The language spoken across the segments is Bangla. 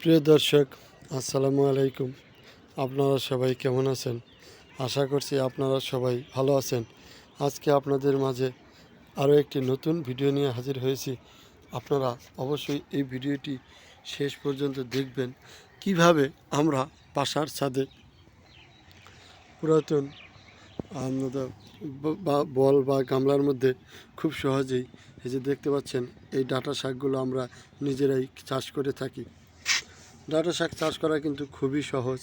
প্রিয় দর্শক, আসসালামু আলাইকুম। আপনারা সবাই কেমন আছেন? আশা করছি আপনারা সবাই ভালো আছেন। আজকে আপনাদের মাঝে আরও একটি নতুন ভিডিও নিয়ে হাজির হয়েছি। আপনারা অবশ্যই এই ভিডিওটি শেষ পর্যন্ত দেখবেন। কীভাবে আমরা বাসার ছাদে পুরাতন বা, বল বা গামলার মধ্যে খুব সহজেই এই যে দেখতে পাচ্ছেন, এই ডাটা শাকগুলো আমরা নিজেরাই চাষ করে থাকি। ডাটা শাক চাষ করা কিন্তু খুবই সহজ।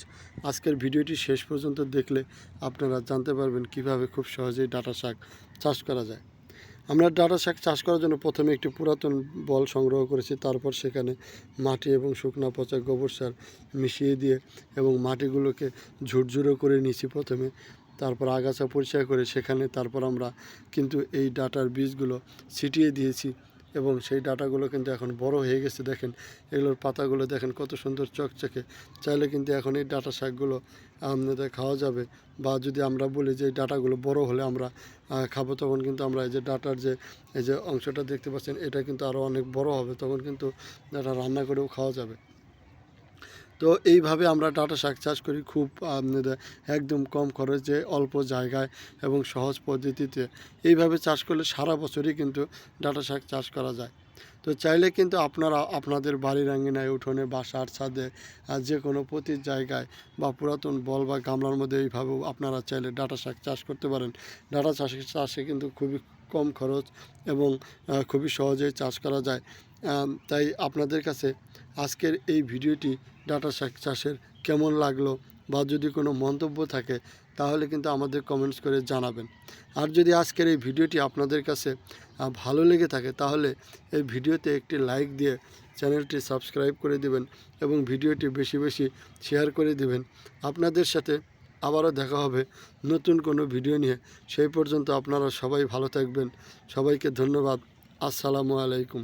আজকের ভিডিওটি শেষ পর্যন্ত দেখলে আপনারা জানতে পারবেন কীভাবে খুব সহজেই ডাটা শাক চাষ করা যায়। আমরা ডাটা শাক চাষ করার জন্য প্রথমে একটি পুরাতন বল সংগ্রহ করেছি, তারপর সেখানে মাটি এবং শুকনা পচা গোবর সার মিশিয়ে দিয়ে এবং মাটিগুলোকে ঝুরঝুরো করে নিয়েছি প্রথমে। তারপর আগাছা পরিষ্কার করে সেখানে তারপর আমরা কিন্তু এই ডাটার বীজগুলো ছিটিয়ে দিয়েছি। এবং সেই ডাটাগুলো কিন্তু এখন বড় হয়ে গেছে। দেখেন, এগুলোর পাতাগুলো দেখেন কত সুন্দর চকচকে। চাইলে কিন্তু এখন এই ডাটা শাকগুলো আমাদের খাওয়া যাবে বা যদি আমরা বলি যে এই ডাটাগুলো বড় হলে আমরা খাব, তখন কিন্তু আমরা এই যে ডাটার যে, এই যে অংশটা দেখতে পাচ্ছেন, এটা কিন্তু আরও অনেক বড় হবে, তখন কিন্তু ডাটা রান্না করেও খাওয়া যাবে। তো এইভাবে আমরা ডাটা শাক চাষ করি খুব একদম কম খরচে, অল্প জায়গায় এবং সহজ পদ্ধতিতে। এইভাবে চাষ করলে সারা বছরই কিন্তু ডাটা শাক চাষ করা যায়। তো চাইলে কিন্তু আপনারা আপনাদের বাড়ির আঙ্গিনায় উঠোনে বাসার ছাদে যে কোনো প্রতি জায়গায় বা পুরাতন বল বা গামলার মধ্যে এইভাবেও আপনারা চাইলে ডাটা শাক চাষ করতে পারেন। ডাটা চাষে চাষে কিন্তু খুবই কম খরচ এবং খুবই সহজেই চাষ করা যায়। তাই আপনাদের কাছে আজকের এই ভিডিওটি ডাটা শাক চাষের কেমন লাগল বা যদি কোনো মন্তব্য থাকে, তাহলে কিন্তু আমাদের কমেন্টস করে জানাবেন। আর যদি আজকের এই ভিডিওটি আপনাদের কাছে ভালো লেগে থাকে, তাহলে এই ভিডিওতে একটি লাইক দিয়ে চ্যানেলটি সাবস্ক্রাইব করে দিবেন এবং ভিডিওটি বেশি বেশি শেয়ার করে দিবেন। আপনাদের সাথে আবারও দেখা হবে নতুন কোনো ভিডিও নিয়ে। সেই পর্যন্ত আপনারা সবাই ভালো থাকবেন। সবাইকে ধন্যবাদ। আসসালামু আলাইকুম।